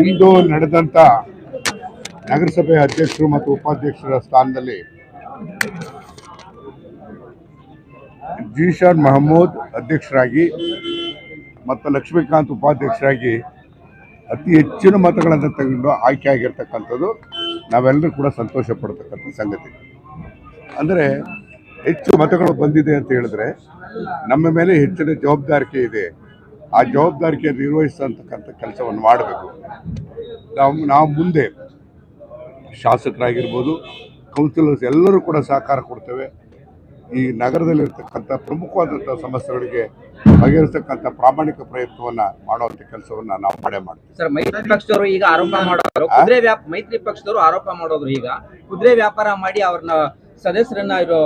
ಇಂದು ನಡೆದಂತ ನಗರಸಭೆ ಅಧ್ಯಕ್ಷರು ಮತ್ತು ಉಪಾಧ್ಯಕ್ಷರ ಸ್ಥಾನದಲ್ಲಿ ಜೀಶಾನ್ ಮಹಮೂದ್ ಅಧ್ಯಕ್ಷರಾಗಿ ಮತ್ತು ಲಕ್ಷ್ಮೀಕಾಂತ್ ಉಪಾಧ್ಯಕ್ಷರಾಗಿ ಅತಿ ಹೆಚ್ಚಿನ ಮತಗಳನ್ನು ತೆಗೆದು ಆಯ್ಕೆ ಆಗಿರ್ತಕ್ಕಂಥದ್ದು ನಾವೆಲ್ಲರೂ ಕೂಡ ಸಂತೋಷ ಪಡ್ತಕ್ಕಂಥ ಸಂಗತಿ. ಅಂದರೆ ಹೆಚ್ಚು ಮತಗಳು ಬಂದಿದೆ ಅಂತ ಹೇಳಿದ್ರೆ ನಮ್ಮ ಮೇಲೆ ಹೆಚ್ಚಿನ ಜವಾಬ್ದಾರಿಕೆ ಇದೆ. ಆ ಜವಾಬ್ದಾರಿಕೆಯನ್ನು ನಿರ್ವಹಿಸ್ತಕ್ಕಂಥ ಕೆಲಸವನ್ನು ಮಾಡಬೇಕು. ನಾವು ನಾವು ಮುಂದೆ ಶಾಸಕರಾಗಿರ್ಬೋದು ಕೌನ್ಸಿಲರ್ಸ್ ಎಲ್ಲರೂ ಕೂಡ ಸಹಕಾರ ಕೊಡ್ತೇವೆ. ಈ ನಗರದಲ್ಲಿರ್ತಕ್ಕಂಥ ಪ್ರಮುಖವಾದಂಥ ಸಮಸ್ಯೆಗಳಿಗೆ ಬಗೆಹರಿಸತಕ್ಕಂಥ ಪ್ರಾಮಾಣಿಕ ಪ್ರಯತ್ನವನ್ನ ಮಾಡುವಂಥ ಕೆಲಸವನ್ನ ನಾವು ಮಾಡೇ ಮಾಡ್ತೀವಿ. ಸರ್ ಮೈತ್ರಿ ಪಕ್ಷದವರು ಈಗ ಆರೋಪ ಮಾಡೋರು ಕುದುರೆ ವ್ಯಾಪ ಮೈತ್ರಿ ಪಕ್ಷದವರು ಆರೋಪ ಮಾಡೋದ್ರು ಈಗ ಕುದುರೆ ವ್ಯಾಪಾರ ಮಾಡಿ ಅವ್ರನ್ನ ಸದಸ್ಯರನ್ನ ಇವರು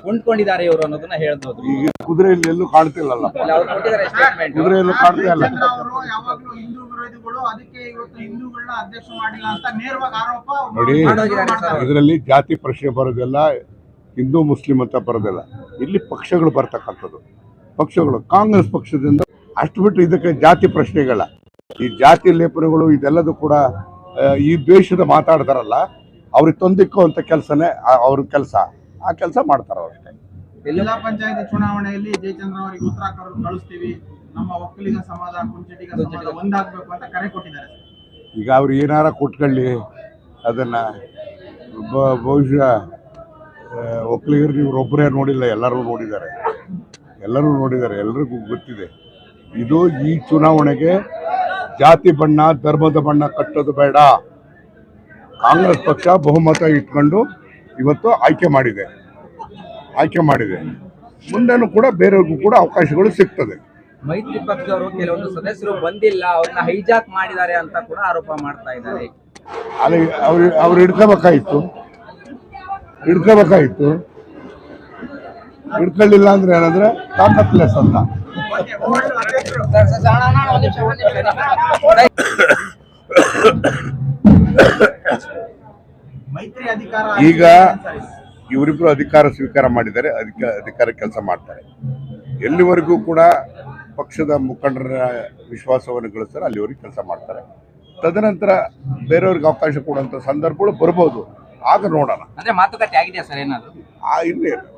ಕೊಂಡ್ಕೊಂಡಿದ್ದಾರೆ ಇವರು ಅನ್ನೋದನ್ನ ಹೇಳ್ಬೋದು. ಈಗ ಕುದುರೆಯಲ್ಲಿ ಎಲ್ಲೂ ಕಾಣ್ತಿಲ್ಲ ಅವ್ರು ಕೊಟ್ಟಿದ್ದಾರೆ ಸ್ಟೇಟ್ಮೆಂಟ್ ಕುದುರೆಯಲ್ಲೂ ಕಾಣ್ತಾ ಇಲ್ಲ. ಅವರು ಯಾವಾಗ್ಲೂ ಹಿಂದೂ ವಿರೋಧಿಗಳು ಅದಕ್ಕೆ ಇವತ್ತು ಹಿಂದೂಗಳನ್ನ ಅಧ್ಯಕ್ಷ ಮಾಡಿಲ್ಲ ಅಂತ ನೇರವಾಗಿ ಆರೋಪ ನೋಡಿ ಸರ್. ಇದರಲ್ಲಿ ಜಾತಿ ಪ್ರಶ್ನೆ ಬರೋದಿಲ್ಲ ಹಿಂದೂ ಮುಸ್ಲಿಂ ಅಂತ ಬರೋದಿಲ್ಲ. ಇಲ್ಲಿ ಪಕ್ಷಗಳು ಬರ್ತಕ್ಕಂಥದ್ದು. ಪಕ್ಷಗಳು ಕಾಂಗ್ರೆಸ್ ಪಕ್ಷದಿಂದ ಅಷ್ಟು ಬಿಟ್ಟು ಇದಕ್ಕೆ ಜಾತಿ ಪ್ರಶ್ನೆಗಳ ಈ ಜಾತಿ ಲೇಪನಗಳು ಇದೆಲ್ಲದೂ ಕೂಡ ಆ, ಈ ದ್ವೇಷದ ಮಾತಾಡ್ತಾರಲ್ಲ ಅವ್ರಿಗೆ ತೊಂದಿಕ್ಕುವಂಥ ಕೆಲಸನೇ ಅವ್ರ ಕೆಲಸ. ಆ ಕೆಲಸ ಮಾಡ್ತಾರೆ ಅವ್ರಷ್ಟೇ ಜಿಲ್ಲಾ ಪಂಚಾಯತ್ ಚುನಾವಣೆಯಲ್ಲಿ ಜಯಚಂದ್ರ ಅವರಿಗೆ ಉತ್ತರ ಕಳಿಸ್ತೀವಿ. ನಮ್ಮ ಒಕ್ಕಲಿಗ ಸಮಾಜ ಕುಂಚಿಟಿಗ ಸಮಾಜ ಒಂದಾಗ್ಬೇಕು ಅಂತ ಕರೆ ಕೊಟ್ಟಿದ್ದಾರೆ. ಸರ್. ಈಗ ಅವ್ರು ಏನಾರ ಕೊಟ್ಕೊಳ್ಳಿ. ಅದನ್ನ ಬಹುಶಃ ಒಕ್ಕಲಿಗರು ಇವರೊಬ್ಬರೇ ನೋಡಿಲ್ಲ ಎಲ್ಲರೂ ನೋಡಿದ್ದಾರೆ. ಎಲ್ಲರೂ ನೋಡಿದ್ದಾರೆ ಎಲ್ರಿಗೂ ಗೊತ್ತಿದೆ. ಇದು ಈ ಚುನಾವಣೆಗೆ ಜಾತಿ ಬಣ್ಣ ಧರ್ಮದ ಬಣ್ಣ ಕಟ್ಟೋದು ಬೇಡ. ಕಾಂಗ್ರೆಸ್ ಪಕ್ಷ ಬಹುಮತ ಇಟ್ಕೊಂಡು ಇವತ್ತು ಆಯ್ಕೆ ಮಾಡಿದೆ. ಆಯ್ಕೆ ಮಾಡಿದೆ. ಮುಂದೆನೂ ಕೂಡ ಬೇರೆಯವ್ರಿಗೂ ಕೂಡ ಅವಕಾಶಗಳು ಸಿಗ್ತದೆ. ಮೈತ್ರಿ ಪಕ್ಷದವರು ಕೆಲವೊಂದು ಸದಸ್ಯರು ಬಂದಿಲ್ಲ ಅವ್ರನ್ನ ಹೈಜಾಕ್ ಮಾಡಿದ್ದಾರೆ ಅಂತ ಕೂಡ ಆರೋಪ ಮಾಡ್ತಾ ಇದ್ದಾರೆ. ಅಲ್ಲಿ ಅವ್ರು ಅವ್ರು ಹಿಡ್ಕೋಬೇಕಾಯ್ತು. ಹಿಡ್ಕೋಬೇಕಾಯ್ತು. ಹಿಡ್ಕೊಳ್ಳಿಲ್ಲ ಅಂದ್ರೆ ಏನಂದ್ರೆ ತಾಕತ್ಲೆಸ್ ಅಂತ ಸರ್, ಸರ್, ಸರ್, ಅಣ್ಣ, ಅಣ್ಣ, ಒಂದ್ ನಿಮಿಷ, ಒಂದ್ ನಿಮಿಷ. ಮೈತ್ರಿ ಅಧಿಕಾರ ಈಗ ಇವರಿಬ್ರು ಅಧಿಕಾರ ಸ್ವೀಕಾರ ಮಾಡಿದ್ದಾರೆ ಅಧಿಕ ಅಧಿಕಾರ ಕೆಲಸ ಮಾಡ್ತಾರೆ. ಎಲ್ಲಿವರೆಗೂ ಕೂಡ ಪಕ್ಷದ ಮುಖಂಡರ ವಿಶ್ವಾಸವನ್ನು ಗಳಿಸ್ತಾರೆ ಅಲ್ಲಿವರೆಗೆ ಕೆಲಸ ಮಾಡ್ತಾರೆ. ತದನಂತರ ಬೇರೆಯವ್ರಿಗೆ ಅವಕಾಶ ಕೊಡುವಂಥ ಸಂದರ್ಭಗಳು ಬರ್ಬೋದು. ಆಗ ನೋಡೋಣ. ಅಂದ್ರೆ ಮಾತುಕತೆ ಆಗಿದೆಯಾ ಸರ್ ಏನಾದ್ರು? ಆ ಇನ್ನೇ